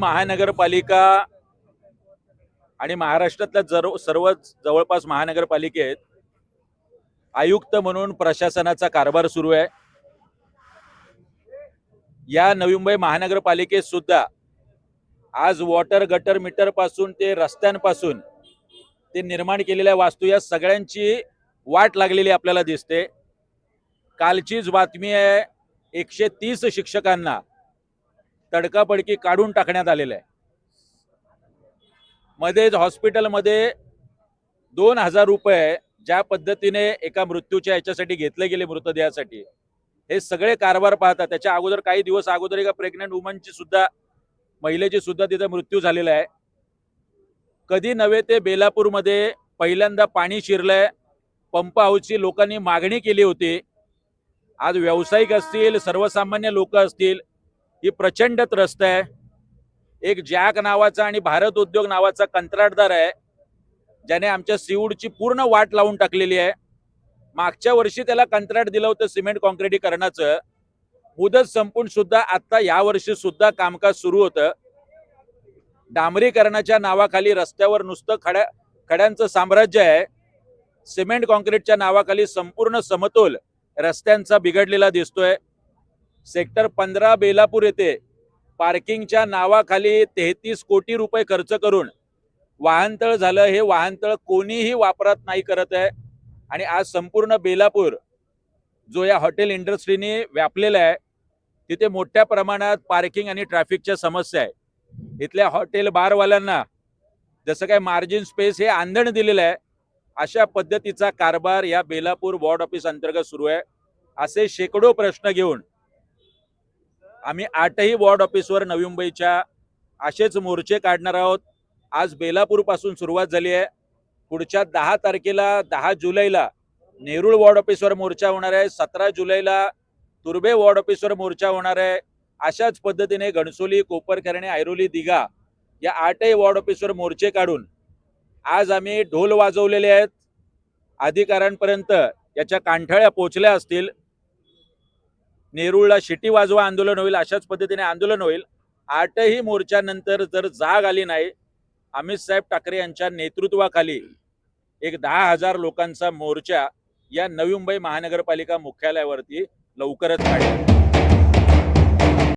महानगरपालिका आणि महाराष्ट्रातल्या जर सर्व जवळपास महानगरपालिकेत आयुक्त म्हणून प्रशासनाचा कारभार सुरू आहे. या नवी मुंबई महानगरपालिकेत सुद्धा आज वॉटर गटर मीटरपासून ते रस्त्यांपासून ते निर्माण केलेल्या वास्तू या सगळ्यांची वाट लागलेली आपल्याला दिसते. कालचीच बातमी आहे एकशे तीस शिक्षकांना तडकापडकी काढून टाकण्यात आलेलं आहे. मध्येच हॉस्पिटलमध्ये दोन हजार रुपये ज्या पद्धतीने एका मृत्यूच्या याच्यासाठी घेतले गेले मृतदेहासाठी हे सगळे कारभार पाहतात त्याच्या अगोदर काही दिवस अगोदर एका प्रेग्नंट वुमनची सुद्धा महिलेची सुद्धा तिथे मृत्यू झालेला आहे. कधी नव्हे ते बेलापूरमध्ये पहिल्यांदा पाणी शिरलंय पंप हाऊसची लोकांनी मागणी केली होती. आज व्यावसायिक असतील सर्वसामान्य लोक असतील ही प्रचंड त्रस्त आहे. एक जॅक नावाचा आणि भारत उद्योग नावाचा कंत्राटदार आहे. ज्याने आमच्या सीवूडची पूर्ण वाट लावून टाकलेली आहे. मागच्या वर्षी त्याला कंत्राट दिलं होतं सिमेंट कॉन्क्रिटीकरणाचं मुदत संपून सुद्धा आता या वर्षी सुद्धा कामकाज सुरू होतं. डांबरीकरणाच्या नावाखाली रस्त्यावर नुसतं खड्या खड्यांचं साम्राज्य आहे. सिमेंट कॉन्क्रीटच्या नावाखाली संपूर्ण समतोल रस्त्यांचा बिघडलेला दिसतोय. सेक्टर पंधरा बेलापूर येथे पार्किंगच्या नावाखाली तेहतीस कोटी रुपये खर्च करून वाहनतळ झालं. हे वाहनतळ कोणीही वापरात नाही करत आहे. आणि आज संपूर्ण बेलापूर जो या हॉटेल इंडस्ट्रीने व्यापलेला आहे तिथे मोठ्या प्रमाणात पार्किंग आणि ट्रॅफिकच्या समस्या आहे. इथल्या हॉटेल बारवाल्यांना जसं काय मार्जिन स्पेस हे आंधण दिलेलं आहे अशा पद्धतीचा कारभार या बेलापूर वॉर्ड ऑफिस अंतर्गत सुरू आहे. असे शेकडो प्रश्न घेऊन आम्ही आठही वॉर्ड ऑफिसवर नवी मुंबईच्या असेच मोर्चे काढणार आहोत. आज बेलापूरपासून सुरुवात झाली आहे. पुढच्या दहा तारखेला दहा जुलैला नेरुळ वॉर्ड ऑफिसवर मोर्चा होणार आहे. सतरा जुलैला तुर्बे वॉर्ड ऑफिसवर मोर्चा होणार आहे. अशाच पद्धतीने घणसोली कोपरखरणे ऐरोली दिघा या आठही वॉर्ड ऑफिसवर मोर्चे काढून आज आम्ही ढोल वाजवलेले आहेत. अधिकाऱ्यांपर्यंत याच्या कांठाळ्या पोचल्या असतील. नेरूळला शिटी वाजवा आंदोलन होईल अशाच पद्धतीने आंदोलन होईल. आठही मोर्चानंतर जर जाग आली नाही अमित साहेब ठाकरे यांच्या नेतृत्वाखाली एक दहा हजार लोकांचा मोर्चा या नवी मुंबई महानगरपालिका मुख्यालयावरती लवकरच काढेल.